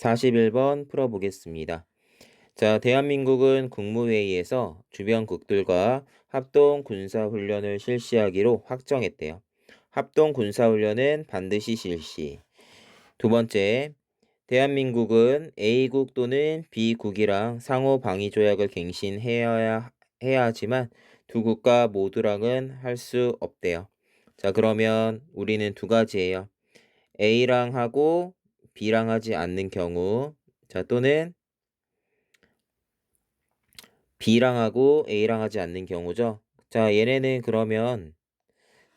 41번 풀어보겠습니다. 자, 대한민국은 국무회의에서 주변국들과 합동 군사훈련을 실시하기로 확정했대요. 합동 군사훈련은 반드시 실시. 두 번째, 대한민국은 A국 또는 B국이랑 상호 방위 조약을 갱신해야 해야 하지만 두 국가 모두랑은 할 수 없대요. 자, 그러면 우리는 두 가지예요. A랑 하고 B랑 하지 않는 경우, 자, 또는 B랑 하고 A랑 하지 않는 경우죠. 자, 얘네는 그러면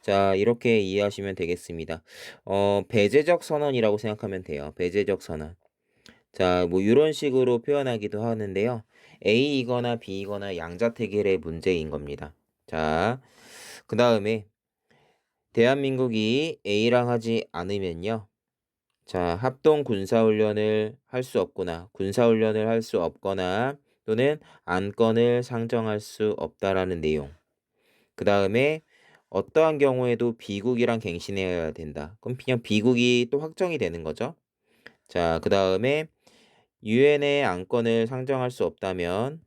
자, 이렇게 이해하시면 되겠습니다. 어, 배제적 선언이라고 생각하면 돼요. 배제적 선언. 자, 뭐 이런 식으로 표현하기도 하는데요. A이거나 B이거나 양자택일의 문제인 겁니다. 자, 그 다음에 대한민국이 A랑 하지 않으면요. 자, 합동 군사훈련을 할 수 없거나 군사훈련을 할 수 없거나 또는 안건을 상정할 수 없다라는 내용. 그 다음에 어떠한 경우에도 비국이랑 갱신해야 된다. 그럼 그냥 비국이 또 확정이 되는 거죠. 자, 그 다음에 유엔의 안건을 상정할 수 없다면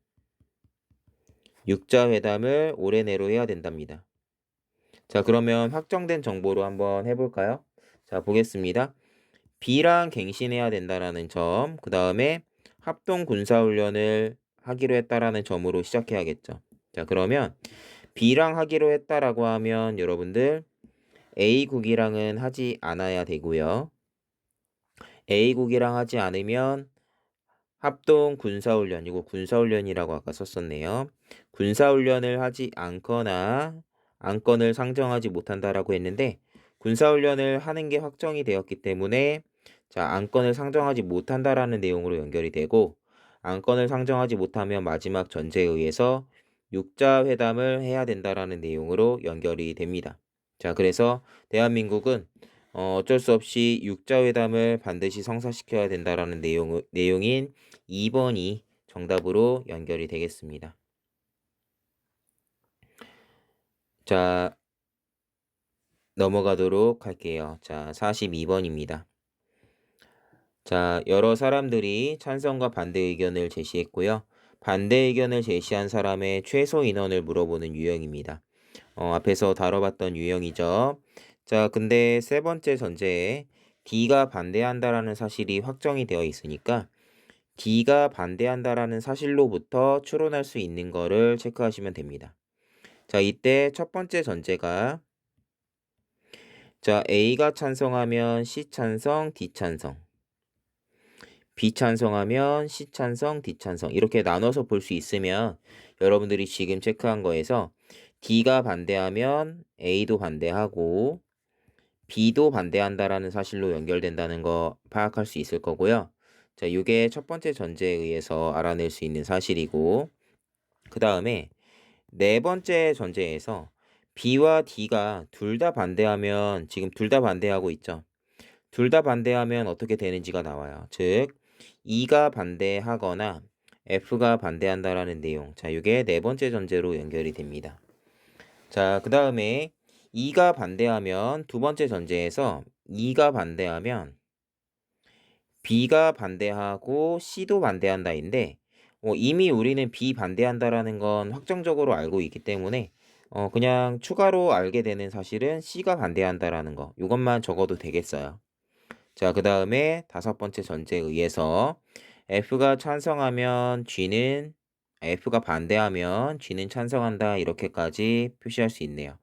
육자 회담을 올해 내로 해야 된답니다. 자, 그러면 확정된 정보로 한번 해볼까요? 자, 보겠습니다. B랑 갱신해야 된다라는 점, 그 다음에 합동 군사훈련을 하기로 했다라는 점으로 시작해야겠죠. 자, 그러면 B랑 하기로 했다라고 하면 여러분들 A국이랑은 하지 않아야 되고요. A국이랑 하지 않으면 합동 군사훈련이고 군사훈련이라고 아까 썼었네요. 군사훈련을 하지 않거나 안건을 상정하지 못한다라고 했는데 군사훈련을 하는 게 확정이 되었기 때문에 자 안건을 상정하지 못한다라는 내용으로 연결이 되고 안건을 상정하지 못하면 마지막 전제에 의해서 육자 회담을 해야 된다라는 내용으로 연결이 됩니다. 자 그래서 대한민국은 어, 어쩔 수 없이 육자 회담을 반드시 성사시켜야 된다라는 내용, 내용인 2번이 정답으로 연결이 되겠습니다. 자, 넘어가도록 할게요. 자, 42번입니다. 자, 여러 사람들이 찬성과 반대 의견을 제시했고요. 반대 의견을 제시한 사람의 최소 인원을 물어보는 유형입니다. 어, 앞에서 다뤄봤던 유형이죠. 자, 근데 세 번째 전제에 D가 반대한다라는 사실이 확정이 되어 있으니까 D가 반대한다라는 사실로부터 추론할 수 있는 거를 체크하시면 됩니다. 자, 이때 첫 번째 전제가 자, A가 찬성하면 C 찬성, D 찬성. B 찬성하면 C 찬성, D 찬성. 이렇게 나눠서 볼 수 있으면 여러분들이 지금 체크한 거에서 D가 반대하면 A도 반대하고 B도 반대한다라는 사실로 연결된다는 거 파악할 수 있을 거고요. 자, 이게 첫 번째 전제에 의해서 알아낼 수 있는 사실이고 그 다음에 네 번째 전제에서 B와 D가 둘 다 반대하면 지금 둘 다 반대하고 있죠. 둘 다 반대하면 어떻게 되는지가 나와요. 즉 E가 반대하거나 F가 반대한다라는 내용. 자, 이게 네 번째 전제로 연결이 됩니다. 자, 그 다음에 E가 반대하면 두 번째 전제에서 E가 반대하면 B가 반대하고 C도 반대한다인데 어, 이미 우리는 B 반대한다라는 건 확정적으로 알고 있기 때문에 어, 그냥 추가로 알게 되는 사실은 C가 반대한다라는 거 이것만 적어도 되겠어요. 자, 그 다음에 다섯 번째 전제에 의해서 F가 찬성하면 G는 F가 반대하면 G는 찬성한다 이렇게까지 표시할 수 있네요.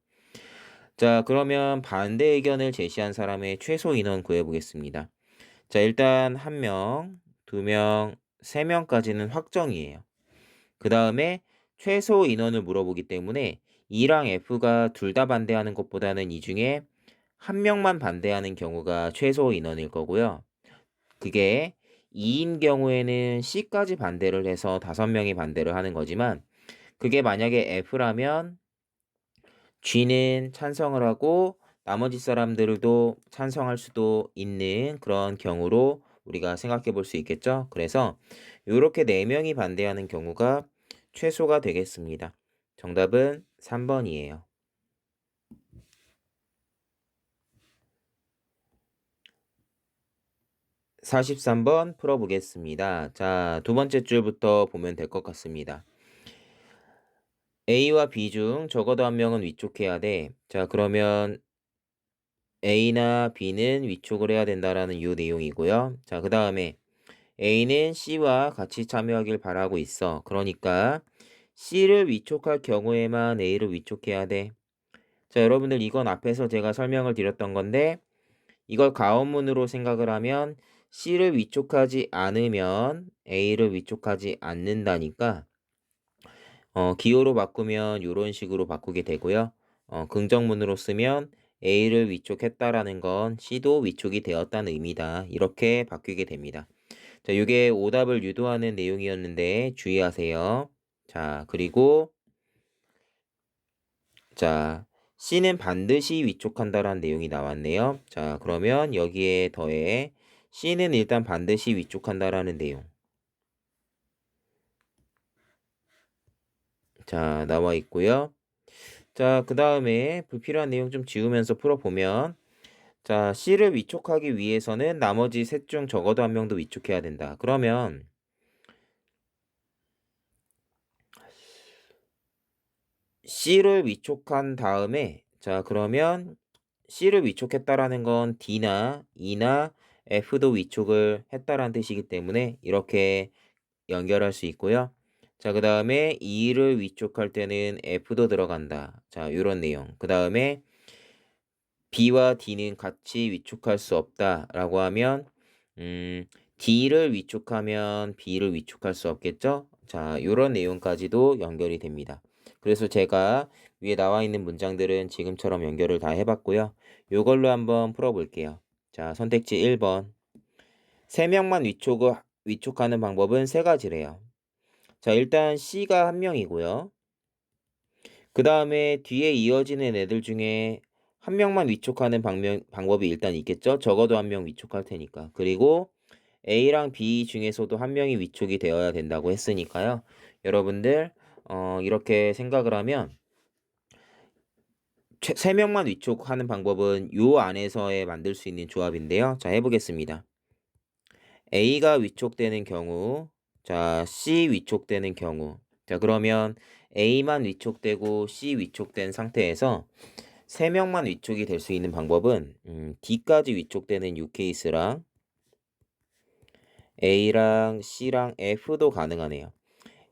자, 그러면 반대 의견을 제시한 사람의 최소 인원 구해보겠습니다. 자, 일단 한 명, 두 명, 세 명까지는 확정이에요. 그 다음에 최소 인원을 물어보기 때문에 E랑 F가 둘 다 반대하는 것보다는 이 중에 한 명만 반대하는 경우가 최소 인원일 거고요. 그게 2인 경우에는 C까지 반대를 해서 다섯 명이 반대를 하는 거지만 그게 만약에 F라면 G는 찬성을 하고 나머지 사람들도 찬성할 수도 있는 그런 경우로 우리가 생각해 볼 수 있겠죠. 그래서 이렇게 4명이 반대하는 경우가 최소가 되겠습니다. 정답은 3번이에요. 43번 풀어보겠습니다. 자, 두 번째 줄부터 보면 될 것 같습니다. A와 B 중 적어도 한 명은 위촉해야 돼. 자, 그러면 A나 B는 위촉을 해야 된다라는 이 내용이고요. 자, 그 다음에 A는 C와 같이 참여하길 바라고 있어. 그러니까 C를 위촉할 경우에만 A를 위촉해야 돼. 자, 여러분들 이건 앞에서 제가 설명을 드렸던 건데 이걸 가원문으로 생각을 하면 C를 위촉하지 않으면 A를 위촉하지 않는다니까 어, 기호로 바꾸면 이런 식으로 바꾸게 되고요. 어, 긍정문으로 쓰면 A를 위촉했다라는 건 C도 위촉이 되었다는 의미다. 이렇게 바뀌게 됩니다. 자, 이게 오답을 유도하는 내용이었는데 주의하세요. 자, 그리고 자, C는 반드시 위촉한다라는 내용이 나왔네요. 자, 그러면 여기에 더해 C는 일단 반드시 위촉한다라는 내용. 자, 나와 있고요. 자, 그 다음에 불필요한 내용 좀 지우면서 풀어보면 자, C를 위촉하기 위해서는 나머지 셋 중 적어도 한 명도 위촉해야 된다. 그러면 C를 위촉한 다음에 자, 그러면 C를 위촉했다라는 건 D나 E나 F도 위촉을 했다라는 뜻이기 때문에 이렇게 연결할 수 있고요. 자, 그 다음에 E를 위촉할 때는 F도 들어간다. 자, 이런 내용. 그 다음에 B와 D는 같이 위촉할 수 없다 라고 하면 음, D를 위촉하면 B를 위촉할 수 없겠죠? 자, 이런 내용까지도 연결이 됩니다. 그래서 제가 위에 나와 있는 문장들은 지금처럼 연결을 다 해봤고요. 이걸로 한번 풀어볼게요. 자, 선택지 1번. 3명만 위촉을, 위촉하는 방법은 세 가지래요. 자, 일단 C가 한 명이고요. 그 다음에 뒤에 이어지는 애들 중에 한 명만 위촉하는 방면, 방법이 일단 있겠죠? 적어도 한 명 위촉할 테니까. 그리고 A랑 B 중에서도 한 명이 위촉이 되어야 된다고 했으니까요. 여러분들 어, 이렇게 생각을 하면 최, 3명만 위촉하는 방법은 요 안에서에 만들 수 있는 조합인데요. 자, 해보겠습니다. A가 위촉되는 경우, 자, C 위촉되는 경우. 자, 그러면 A만 위촉되고 C 위촉된 상태에서 3명만 위촉이 될 수 있는 방법은 음, D까지 위촉되는 유 케이스랑 A랑 C랑 F도 가능하네요.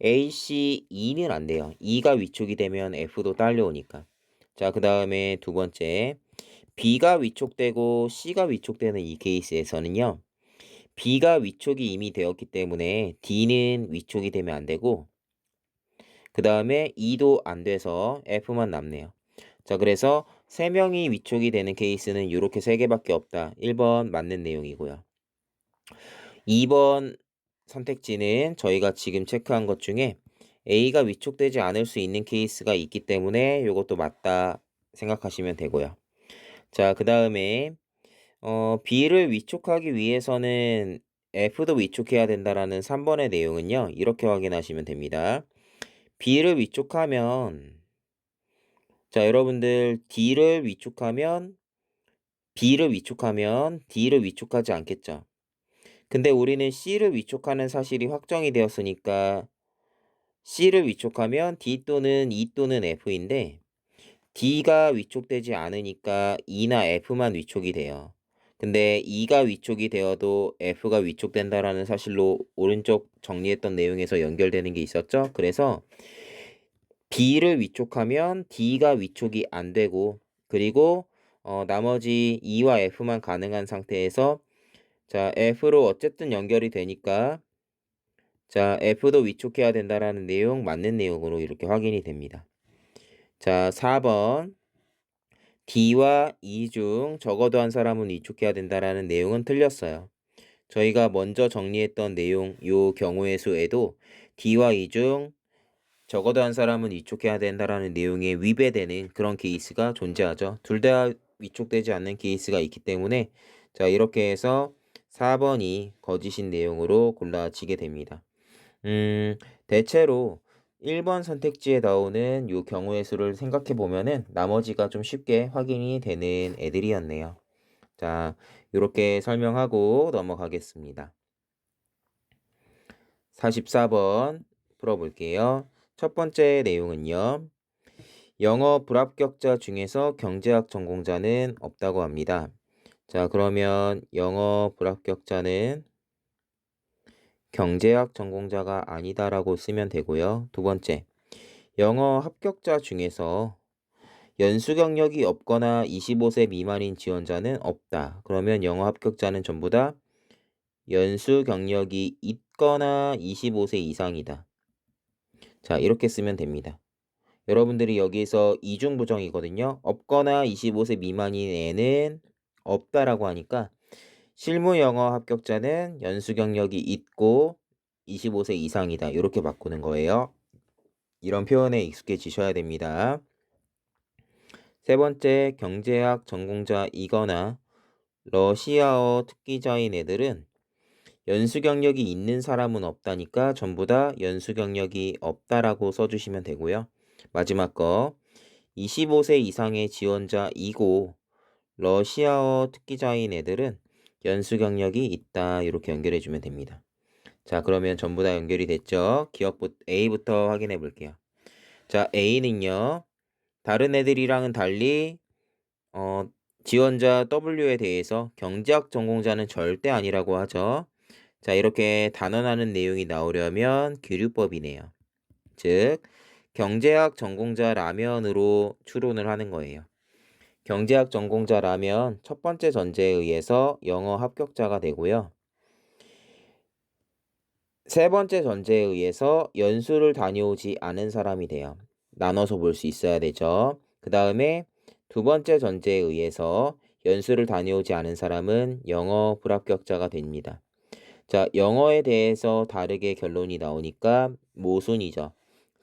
A, C, E는 안 돼요. E가 위촉이 되면 F도 딸려오니까. 자, 그 다음에 두 번째. B가 위촉되고 C가 위촉되는 이 케이스에서는요. B가 위촉이 이미 되었기 때문에 D는 위촉이 되면 안 되고 그 다음에 E도 안 돼서 F만 남네요. 자, 그래서 세 명이 위촉이 되는 케이스는 이렇게 세 개밖에 없다. 1번 맞는 내용이고요. 2번 선택지는 저희가 지금 체크한 것 중에 A가 위촉되지 않을 수 있는 케이스가 있기 때문에 이것도 맞다 생각하시면 되고요. 자, 그 다음에 어, B를 위촉하기 위해서는 F도 위촉해야 된다라는 3번의 내용은요. 이렇게 확인하시면 됩니다. B를 위촉하면 자, 여러분들 D를 위촉하면 B를 위촉하면 D를 위촉하지 않겠죠. 근데 우리는 C를 위촉하는 사실이 확정이 되었으니까 C를 위촉하면 D 또는 E 또는 F인데 D가 위촉되지 않으니까 E나 F만 위촉이 돼요. 근데 E가 위촉이 되어도 F가 위촉된다라는 사실로 오른쪽 정리했던 내용에서 연결되는 게 있었죠. 그래서 B를 위촉하면 D가 위촉이 안 되고 그리고 어, 나머지 E와 F만 가능한 상태에서 자 F로 어쨌든 연결이 되니까 자 F도 위촉해야 된다라는 내용 맞는 내용으로 이렇게 확인이 됩니다. 자 4번 D와 E 중 적어도 한 사람은 위촉해야 된다라는 내용은 틀렸어요. 저희가 먼저 정리했던 내용 요 경우의 수에도 D와 E 중 적어도 한 사람은 위촉해야 된다라는 내용에 위배되는 그런 케이스가 존재하죠. 둘 다 위촉되지 않는 케이스가 있기 때문에 자 이렇게 해서 4번이 거짓인 내용으로 골라지게 됩니다. 음, 대체로 1번 선택지에 나오는 요 경우의 수를 생각해 보면은 나머지가 좀 쉽게 확인이 되는 애들이었네요. 자, 이렇게 설명하고 넘어가겠습니다. 44번 풀어볼게요. 첫 번째 내용은요. 영어 불합격자 중에서 경제학 전공자는 없다고 합니다. 자, 그러면 영어 불합격자는 경제학 전공자가 아니다라고 쓰면 되고요. 두 번째, 영어 합격자 중에서 연수 경력이 없거나 25세 미만인 지원자는 없다. 그러면 영어 합격자는 전부 다 연수 경력이 있거나 25세 이상이다. 자, 이렇게 쓰면 됩니다. 여러분들이 여기서 이중 부정이거든요. 없거나 25세 미만인 애는 없다라고 하니까 실무 영어 합격자는 연수 경력이 있고 25세 이상이다. 이렇게 바꾸는 거예요. 이런 표현에 익숙해지셔야 됩니다. 세 번째, 경제학 전공자이거나 러시아어 특기자인 애들은 연수 경력이 있는 사람은 없다니까 전부 다 연수 경력이 없다라고 써주시면 되고요. 마지막 거, 25세 이상의 지원자이고 러시아어 특기자인 애들은 연수 경력이 있다. 이렇게 연결해 주면 됩니다. 자, 그러면 전부 다 연결이 됐죠? 기억부터 A부터 확인해 볼게요. 자, A는요. 다른 애들이랑은 달리 어, 지원자 W에 대해서 경제학 전공자는 절대 아니라고 하죠. 자, 이렇게 단언하는 내용이 나오려면 규류법이네요. 즉, 경제학 전공자 라면으로 추론을 하는 거예요. 경제학 전공자라면 첫 번째 전제에 의해서 영어 합격자가 되고요. 세 번째 전제에 의해서 연수를 다녀오지 않은 사람이 돼요. 나눠서 볼 수 있어야 되죠. 그 다음에 두 번째 전제에 의해서 연수를 다녀오지 않은 사람은 영어 불합격자가 됩니다. 자, 영어에 대해서 다르게 결론이 나오니까 모순이죠.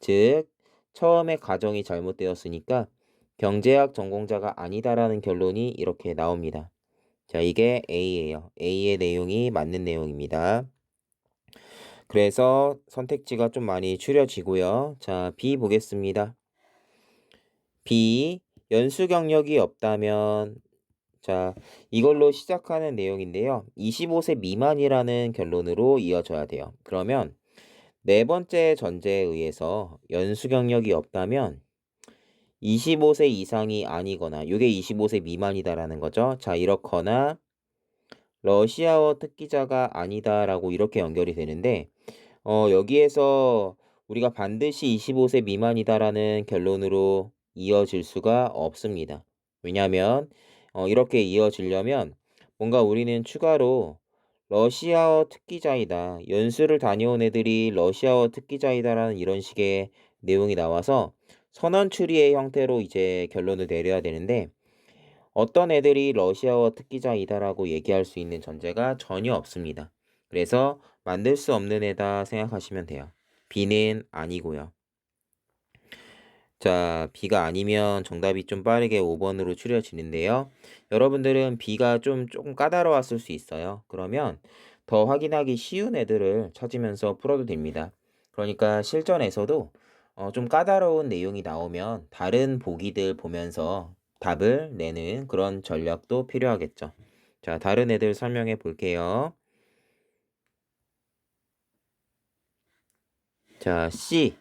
즉, 처음에 가정이 잘못되었으니까 경제학 전공자가 아니다라는 결론이 이렇게 나옵니다. 자, 이게 A예요. A의 내용이 맞는 내용입니다. 그래서 선택지가 좀 많이 추려지고요. 자, B 보겠습니다. B, 연수 경력이 없다면 자, 이걸로 시작하는 내용인데요. 25세 미만이라는 결론으로 이어져야 돼요. 그러면 네 번째 전제에 의해서 연수 경력이 없다면 25세 이상이 아니거나 이게 25세 미만이다라는 거죠. 자, 이렇거나 러시아어 특기자가 아니다라고 이렇게 연결이 되는데 어, 여기에서 우리가 반드시 25세 미만이다라는 결론으로 이어질 수가 없습니다. 왜냐하면 어, 이렇게 이어지려면 뭔가 우리는 추가로 러시아어 특기자이다. 연수를 다녀온 애들이 러시아어 특기자이다라는 이런 식의 내용이 나와서 선언 추리의 형태로 이제 결론을 내려야 되는데 어떤 애들이 러시아어 특기자이다라고 얘기할 수 있는 전제가 전혀 없습니다. 그래서 만들 수 없는 애다 생각하시면 돼요. B는 아니고요. 자, B가 아니면 정답이 좀 빠르게 5번으로 추려지는데요. 여러분들은 B가 좀 조금 까다로웠을 수 있어요. 그러면 더 확인하기 쉬운 애들을 찾으면서 풀어도 됩니다. 그러니까 실전에서도 어, 좀 까다로운 내용이 나오면 다른 보기들 보면서 답을 내는 그런 전략도 필요하겠죠. 자, 다른 애들 설명해 볼게요. 자, C.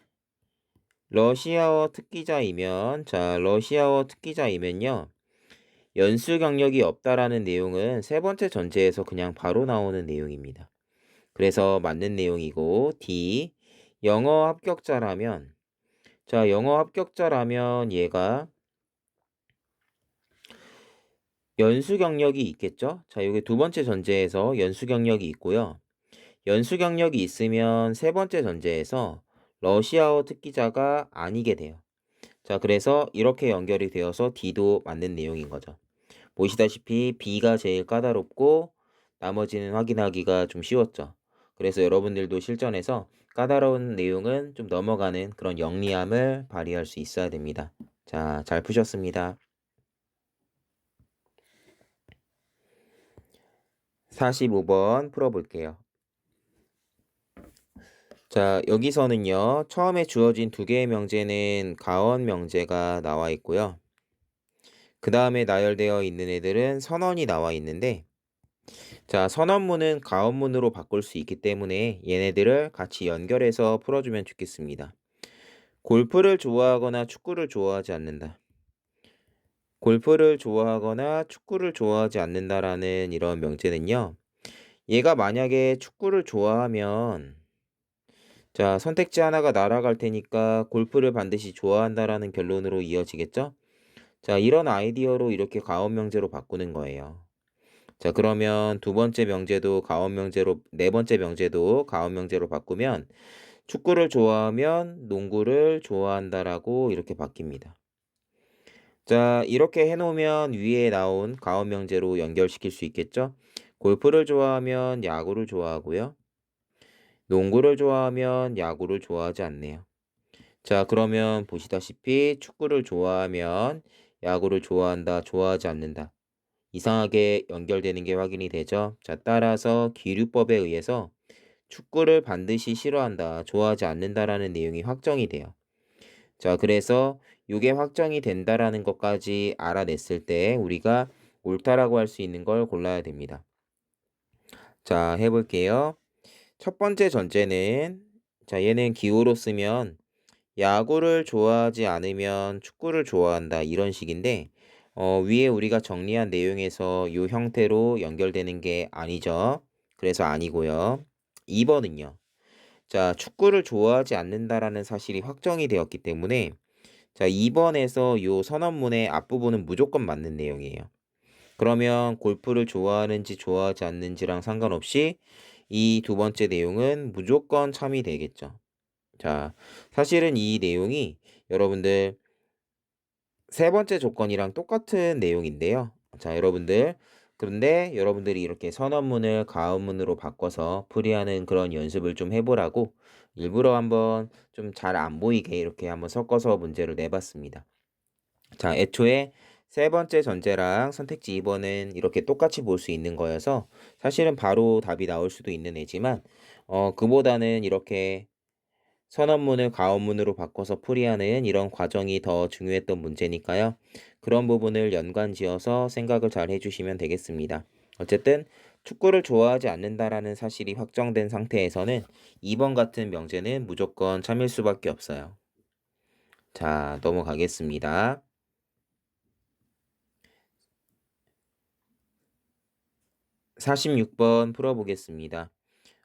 러시아어 특기자이면, 자, 러시아어 특기자이면요. 연수 경력이 없다라는 내용은 세 번째 전제에서 그냥 바로 나오는 내용입니다. 그래서 맞는 내용이고, D. 영어 합격자라면, 자, 영어 합격자라면 얘가 연수 경력이 있겠죠? 자, 여기 두 번째 전제에서 연수 경력이 있고요. 연수 경력이 있으면 세 번째 전제에서 러시아어 특기자가 아니게 돼요. 자, 그래서 이렇게 연결이 되어서 D도 맞는 내용인 거죠. 보시다시피 B가 제일 까다롭고 나머지는 확인하기가 좀 쉬웠죠. 그래서 여러분들도 실전에서 까다로운 내용은 좀 넘어가는 그런 영리함을 발휘할 수 있어야 됩니다. 자, 잘 푸셨습니다. 45번 풀어볼게요. 자, 여기서는요, 처음에 주어진 두 개의 명제는 가원 명제가 나와 있고요. 그 다음에 나열되어 있는 애들은 선언이 나와 있는데 자, 선언문은 가언문으로 바꿀 수 있기 때문에 얘네들을 같이 연결해서 풀어주면 좋겠습니다. 골프를 좋아하거나 축구를 좋아하지 않는다. 골프를 좋아하거나 축구를 좋아하지 않는다라는 이런 명제는요. 얘가 만약에 축구를 좋아하면 자, 선택지 하나가 날아갈 테니까 골프를 반드시 좋아한다라는 결론으로 이어지겠죠? 자, 이런 아이디어로 이렇게 가언 명제로 바꾸는 거예요. 자, 그러면 두 번째 명제도 가언 명제로, 네 번째 명제도 가언 명제로 바꾸면 축구를 좋아하면 농구를 좋아한다라고 이렇게 바뀝니다. 자, 이렇게 해놓으면 위에 나온 가언 명제로 연결시킬 수 있겠죠? 골프를 좋아하면 야구를 좋아하고요. 농구를 좋아하면 야구를 좋아하지 않네요. 자, 그러면 보시다시피 축구를 좋아하면 야구를 좋아한다, 좋아하지 않는다. 이상하게 연결되는 게 확인이 되죠. 자, 따라서 기류법에 의해서 축구를 반드시 싫어한다, 좋아하지 않는다라는 내용이 확정이 돼요. 자, 그래서 이게 확정이 된다라는 것까지 알아냈을 때 우리가 옳다라고 할 수 있는 걸 골라야 됩니다. 자, 해볼게요. 첫 번째 전제는 자, 얘는 기호로 쓰면 야구를 좋아하지 않으면 축구를 좋아한다 이런 식인데 어, 위에 우리가 정리한 내용에서 이 형태로 연결되는 게 아니죠. 그래서 아니고요. 2번은요. 자, 축구를 좋아하지 않는다라는 사실이 확정이 되었기 때문에 자, 2번에서 이 선언문의 앞부분은 무조건 맞는 내용이에요. 그러면 골프를 좋아하는지 좋아하지 않는지랑 상관없이 이 두 번째 내용은 무조건 참이 되겠죠. 자, 사실은 이 내용이 여러분들 세 번째 조건이랑 똑같은 내용인데요. 자, 여러분들 그런데 여러분들이 이렇게 선언문을 가언문으로 바꿔서 풀이하는 그런 연습을 좀 해보라고 일부러 한번 좀 잘 안 보이게 이렇게 한번 섞어서 문제를 내봤습니다. 자, 애초에 세 번째 전제랑 선택지 2번은 이렇게 똑같이 볼 수 있는 거여서 사실은 바로 답이 나올 수도 있는 애지만 어, 그보다는 이렇게 선언문을 가언문으로 바꿔서 풀이하는 이런 과정이 더 중요했던 문제니까요. 그런 부분을 연관 지어서 생각을 잘 해주시면 되겠습니다. 어쨌든 축구를 좋아하지 않는다라는 사실이 확정된 상태에서는 2번 같은 명제는 무조건 참일 수밖에 없어요. 자, 넘어가겠습니다. 46번 풀어보겠습니다.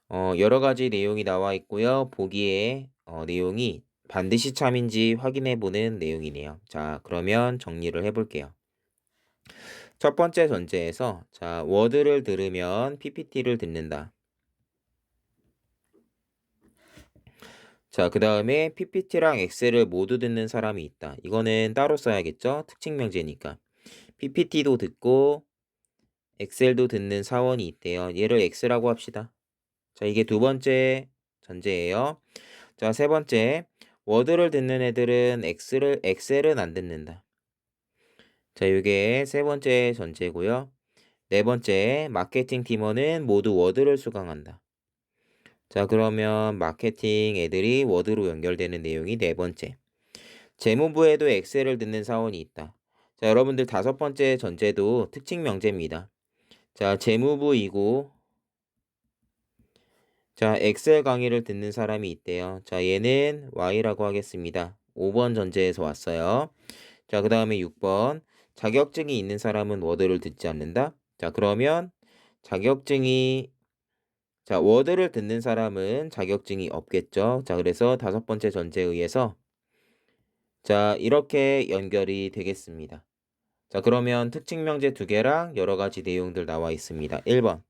어, 여러 가지 내용이 나와 있고요. 보기에 어, 내용이 반드시 참인지 확인해 보는 내용이네요. 자, 그러면 정리를 해 볼게요. 첫 번째 전제에서 자, 워드를 들으면 PPT를 듣는다. 자, 그 다음에 PPT랑 엑셀을 모두 듣는 사람이 있다. 이거는 따로 써야겠죠? 특징 명제니까. PPT도 듣고 엑셀도 듣는 사원이 있대요. 얘를 X라고 합시다. 자, 이게 두 번째 전제예요. 자, 세 번째. 워드를 듣는 애들은 엑셀을, 엑셀은 안 듣는다. 자, 이게 세 번째 전제고요. 네 번째, 마케팅 팀원은 모두 워드를 수강한다. 자, 그러면 마케팅 애들이 워드로 연결되는 내용이 네 번째. 재무부에도 엑셀을 듣는 사원이 있다. 자, 여러분들 다섯 번째 전제도 특징 명제입니다. 자, 재무부이고 자, 엑셀 강의를 듣는 사람이 있대요. 자, 얘는 Y라고 하겠습니다. 5번 전제에서 왔어요. 자, 그 다음에 6번. 자격증이 있는 사람은 워드를 듣지 않는다. 자, 그러면 자격증이 자, 워드를 듣는 사람은 자격증이 없겠죠. 자, 그래서 다섯 번째 전제에 의해서 자, 이렇게 연결이 되겠습니다. 자, 그러면 특징 명제 두 개랑 여러 가지 내용들 나와 있습니다. 1번.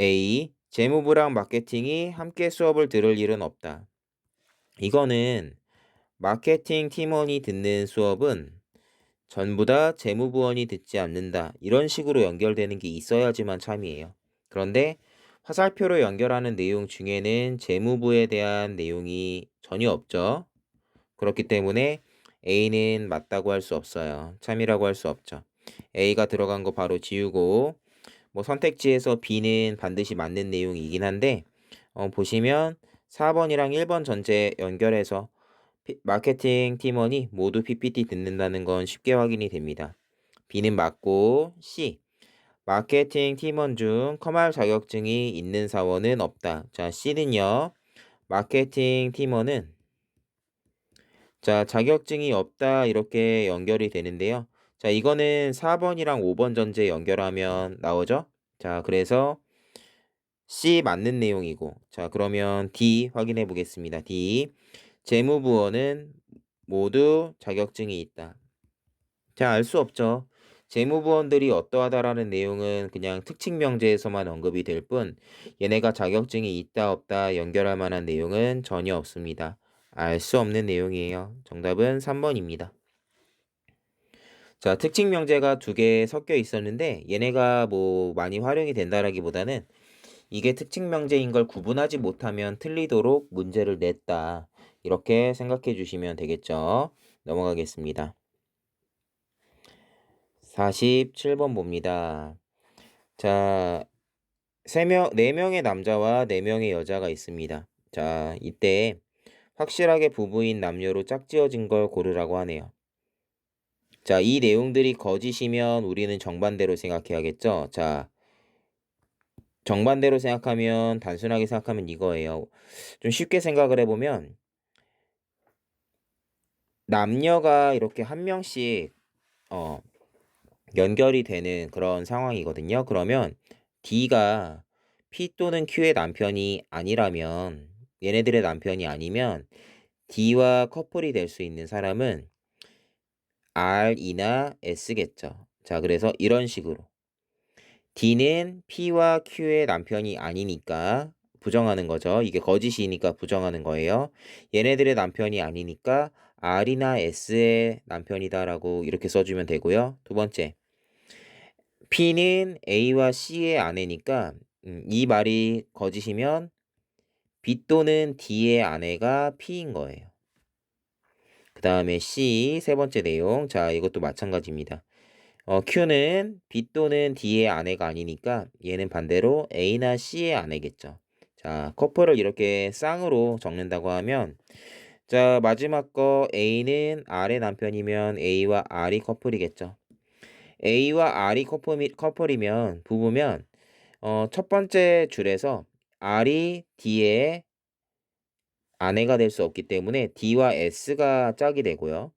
A. 재무부랑 마케팅이 함께 수업을 들을 일은 없다. 이거는 마케팅 팀원이 듣는 수업은 전부 다 재무부원이 듣지 않는다. 이런 식으로 연결되는 게 있어야지만 참이에요. 그런데 화살표로 연결하는 내용 중에는 재무부에 대한 내용이 전혀 없죠. 그렇기 때문에 A는 맞다고 할 수 없어요. 참이라고 할 수 없죠. A가 들어간 거 바로 지우고 뭐 선택지에서 B는 반드시 맞는 내용이긴 한데 어, 보시면 4번이랑 1번 전제 연결해서 피, 마케팅 팀원이 모두 PPT 듣는다는 건 쉽게 확인이 됩니다. B는 맞고 C. 마케팅 팀원 중 커말 자격증이 있는 사원은 없다. 자, C는요. 마케팅 팀원은 자, 자격증이 없다 이렇게 연결이 되는데요. 자, 이거는 4번이랑 5번 전제 연결하면 나오죠? 자, 그래서 C 맞는 내용이고 자, 그러면 D 확인해 보겠습니다. D 재무부원은 모두 자격증이 있다. 자, 알 수 없죠. 재무부원들이 어떠하다라는 내용은 그냥 특칙 명제에서만 언급이 될 뿐 얘네가 자격증이 있다 없다 연결할 만한 내용은 전혀 없습니다. 알 수 없는 내용이에요. 정답은 3번입니다. 자, 특칙 명제가 두 개 섞여 있었는데 얘네가 뭐 많이 활용이 된다라기보다는 이게 특칙 명제인 걸 구분하지 못하면 틀리도록 문제를 냈다. 이렇게 생각해 주시면 되겠죠. 넘어가겠습니다. 47번 봅니다. 자, 3명, 4명의 남자와 4명의 여자가 있습니다. 자, 이때 확실하게 부부인 남녀로 짝지어진 걸 고르라고 하네요. 자, 이 내용들이 거짓이면 우리는 정반대로 생각해야겠죠. 자, 정반대로 생각하면 단순하게 생각하면 이거예요. 좀 쉽게 생각을 해보면 남녀가 이렇게 한 명씩 어, 연결이 되는 그런 상황이거든요. 그러면 D가 P 또는 Q의 남편이 아니라면 얘네들의 남편이 아니면 D와 커플이 될 수 있는 사람은 R이나 S겠죠. 자, 그래서 이런 식으로 D는 P와 Q의 남편이 아니니까 부정하는 거죠. 이게 거짓이니까 부정하는 거예요. 얘네들의 남편이 아니니까 R이나 S의 남편이다라고 이렇게 써주면 되고요. 두 번째, P는 A와 C의 아내니까 음, 이 말이 거짓이면 B 또는 D의 아내가 P인 거예요. 그 다음에 C 세 번째 내용. 자, 이것도 마찬가지입니다. 어, Q는 B 또는 D의 아내가 아니니까 얘는 반대로 A나 C의 아내겠죠. 자, 커플을 이렇게 쌍으로 적는다고 하면 자, 마지막 거 A는 R의 남편이면 A와 R이 커플이겠죠. A와 R이 커플이, 커플이면 부부면 어, 첫 번째 줄에서 R이 D의 아내가 될 수 없기 때문에 D와 S가 짝이 되고요.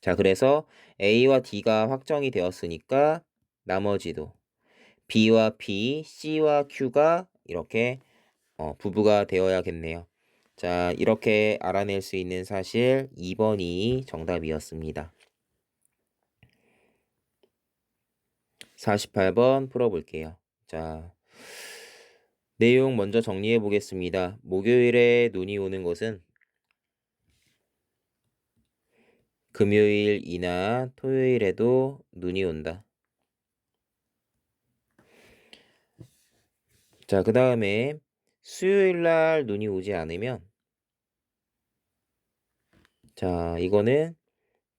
자, 그래서 A와 D가 확정이 되었으니까 나머지도 B와 P, C와 Q가 이렇게 어, 부부가 되어야겠네요. 자, 이렇게 알아낼 수 있는 사실 2번이 정답이었습니다. 48번 풀어볼게요. 자, 내용 먼저 정리해 보겠습니다. 목요일에 눈이 오는 곳은 금요일이나 토요일에도 눈이 온다. 자, 그 다음에 수요일 날 눈이 오지 않으면 자, 이거는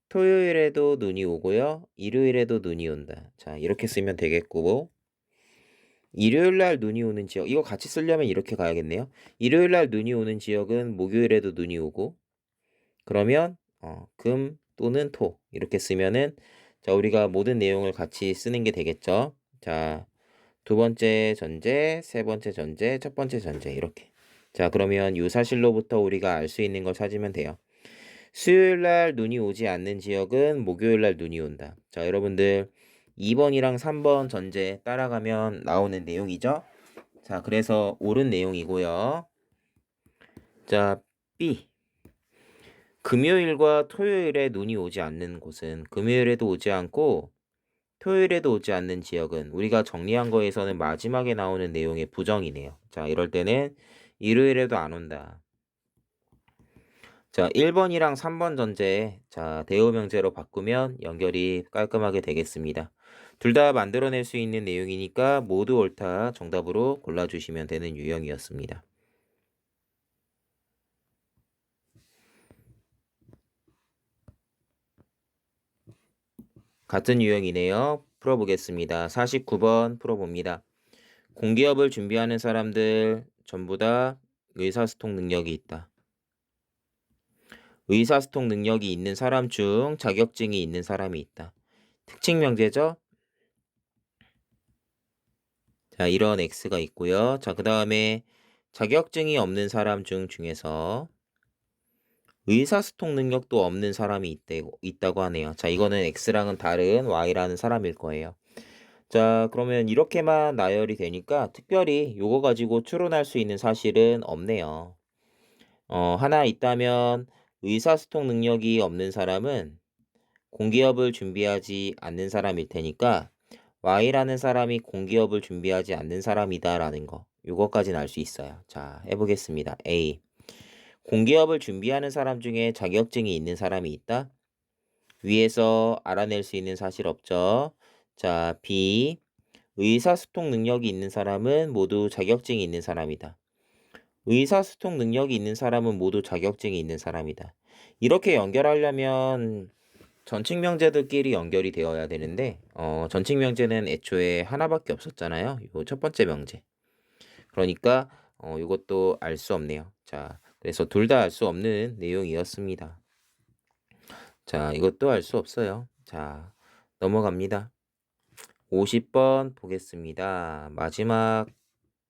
토요일에도 눈이 오고요. 일요일에도 눈이 온다. 자, 이렇게 쓰면 되겠고 일요일 날 눈이 오는 지역 이거 같이 쓰려면 이렇게 가야겠네요. 일요일 날 눈이 오는 지역은 목요일에도 눈이 오고 그러면 어, 금 또는 토 이렇게 쓰면은 자, 우리가 모든 내용을 같이 쓰는 게 되겠죠. 자, 두 번째 전제, 세 번째 전제, 첫 번째 전제 이렇게. 자, 그러면 이 사실로부터 우리가 알 수 있는 걸 찾으면 돼요. 수요일 날 눈이 오지 않는 지역은 목요일 날 눈이 온다. 자, 여러분들 2번이랑 3번 전제 따라가면 나오는 내용이죠. 자, 그래서 옳은 내용이고요. 자, B. 금요일과 토요일에 눈이 오지 않는 곳은 금요일에도 오지 않고 토요일에도 오지 않는 지역은 우리가 정리한 거에서는 마지막에 나오는 내용의 부정이네요. 자, 이럴 때는 일요일에도 안 온다. 자, 1번이랑 3번 전제, 자, 대우 명제로 바꾸면 연결이 깔끔하게 되겠습니다. 둘 다 만들어낼 수 있는 내용이니까 모두 옳다 정답으로 골라주시면 되는 유형이었습니다. 같은 유형이네요. 풀어보겠습니다. 49번 풀어봅니다. 공기업을 준비하는 사람들 전부 다 의사소통 능력이 있다. 의사소통 능력이 있는 사람 중 자격증이 있는 사람이 있다. 특징 명제죠. 자, 이런 x가 있고요. 자, 그 다음에 자격증이 없는 사람 중 중에서 의사소통 능력도 없는 사람이 있대, 있다고 하네요. 자, 이거는 x랑은 다른 y라는 사람일 거예요. 자, 그러면 이렇게만 나열이 되니까 특별히 요거 가지고 추론할 수 있는 사실은 없네요. 어, 하나 있다면 의사소통 능력이 없는 사람은 공기업을 준비하지 않는 사람일 테니까 Y라는 사람이 공기업을 준비하지 않는 사람이다라는 거. 요거까지는 알 수 있어요. 자, 해보겠습니다. A. 공기업을 준비하는 사람 중에 자격증이 있는 사람이 있다? 위에서 알아낼 수 있는 사실 없죠? 자, B. 의사소통 능력이 있는 사람은 모두 자격증이 있는 사람이다. 의사소통 능력이 있는 사람은 모두 자격증이 있는 사람이다. 이렇게 연결하려면 전칙 명제들끼리 연결이 되어야 되는데 어, 전칙 명제는 애초에 하나밖에 없었잖아요. 요 첫 번째 명제. 그러니까 어, 이것도 알 수 없네요. 자, 그래서 둘 다 알 수 없는 내용이었습니다. 자, 이것도 알 수 없어요. 자, 넘어갑니다. 50번 보겠습니다. 마지막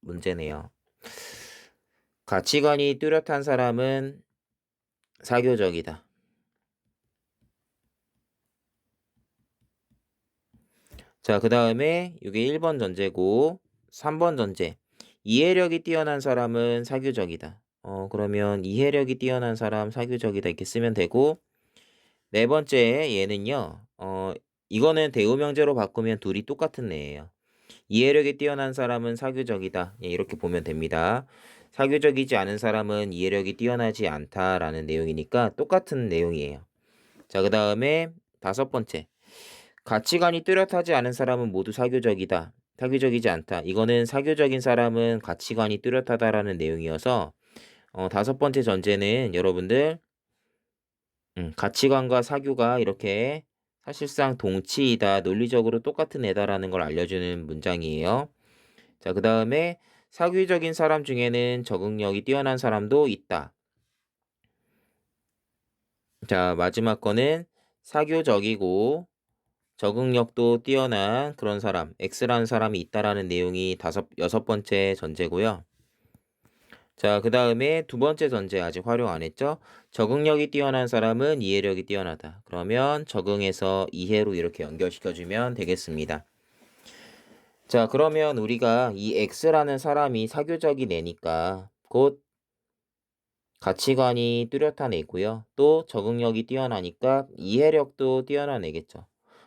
문제네요. 가치관이 뚜렷한 사람은 사교적이다. 자, 그 다음에 이게 1번 전제고 3번 전제. 이해력이 뛰어난 사람은 사교적이다. 어, 그러면 이해력이 뛰어난 사람 사교적이다 이렇게 쓰면 되고 네 번째 얘는요. 어, 이거는 대우명제로 바꾸면 둘이 똑같은 애예요. 이해력이 뛰어난 사람은 사교적이다. 예, 이렇게 보면 됩니다. 사교적이지 않은 사람은 이해력이 뛰어나지 않다라는 내용이니까 똑같은 내용이에요. 자, 그 다음에 다섯 번째. 가치관이 뚜렷하지 않은 사람은 모두 사교적이다. 사교적이지 않다. 이거는 사교적인 사람은 가치관이 뚜렷하다라는 내용이어서 어, 다섯 번째 전제는 여러분들 음, 가치관과 사교가 이렇게 사실상 동치이다. 논리적으로 똑같은 애다라는 걸 알려주는 문장이에요. 자, 그 다음에 사교적인 사람 중에는 적응력이 뛰어난 사람도 있다. 자, 마지막 거는 사교적이고 적응력도 뛰어난 그런 사람, X라는 사람이 있다라는 내용이 다섯, 여섯 번째 전제고요. 자, 그 다음에 두 번째 전제 아직 활용 안 했죠? 적응력이 뛰어난 사람은 이해력이 뛰어나다. 그러면 적응해서 이해로 이렇게 연결시켜주면 되겠습니다. 자, 그러면 우리가 이 X라는 사람이 사교적인 애니까 곧 가치관이 뚜렷한 애고요. 또 적응력이 뛰어나니까 이해력도 뛰어난 애겠죠.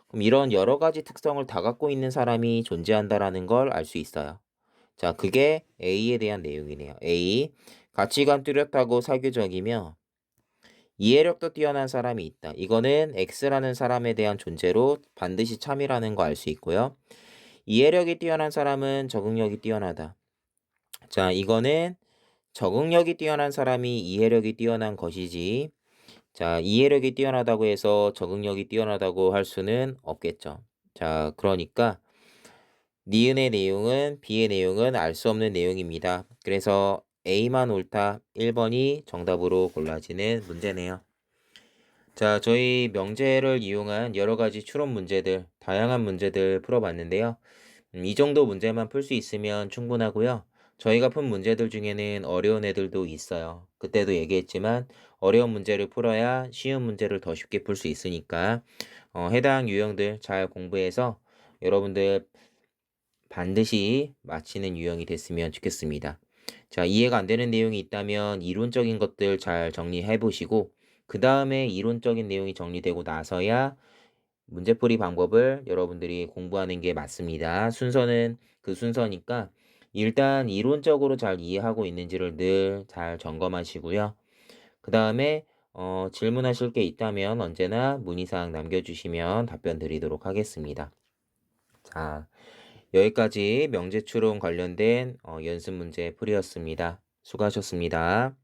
그럼 이런 여러 가지 특성을 다 갖고 있는 사람이 존재한다라는 걸 알 수 있어요. 자, 그게 A에 대한 내용이네요. A. 가치관 뚜렷하고 사교적이며 이해력도 뛰어난 사람이 있다. 이거는 X라는 사람에 대한 존재로 반드시 참이라는 거 알 수 있고요. 이해력이 뛰어난 사람은 적응력이 뛰어나다. 자, 이거는 적응력이 뛰어난 사람이 이해력이 뛰어난 것이지 자, 이해력이 뛰어나다고 해서 적응력이 뛰어나다고 할 수는 없겠죠. 자, 그러니까 니은의 내용은 B의 내용은 알 수 없는 내용입니다. 그래서 A만 옳다 1번이 정답으로 골라지는 문제네요. 자, 저희 명제를 이용한 여러 가지 추론 문제들, 다양한 문제들 풀어봤는데요. 음, 이 정도 문제만 풀 수 있으면 충분하고요. 저희가 푼 문제들 중에는 어려운 애들도 있어요. 그때도 얘기했지만 어려운 문제를 풀어야 쉬운 문제를 더 쉽게 풀 수 있으니까 어, 해당 유형들 잘 공부해서 여러분들 반드시 마치는 유형이 됐으면 좋겠습니다. 자, 이해가 안 되는 내용이 있다면 이론적인 것들 잘 정리해 보시고 그 다음에 이론적인 내용이 정리되고 나서야 문제풀이 방법을 여러분들이 공부하는 게 맞습니다. 순서는 그 순서니까 일단 이론적으로 잘 이해하고 있는지를 늘 잘 점검하시고요. 그 다음에 어, 질문하실 게 있다면 언제나 문의사항 남겨주시면 답변 드리도록 하겠습니다. 자, 여기까지 명제추론 관련된 어, 연습 문제 풀이였습니다. 수고하셨습니다.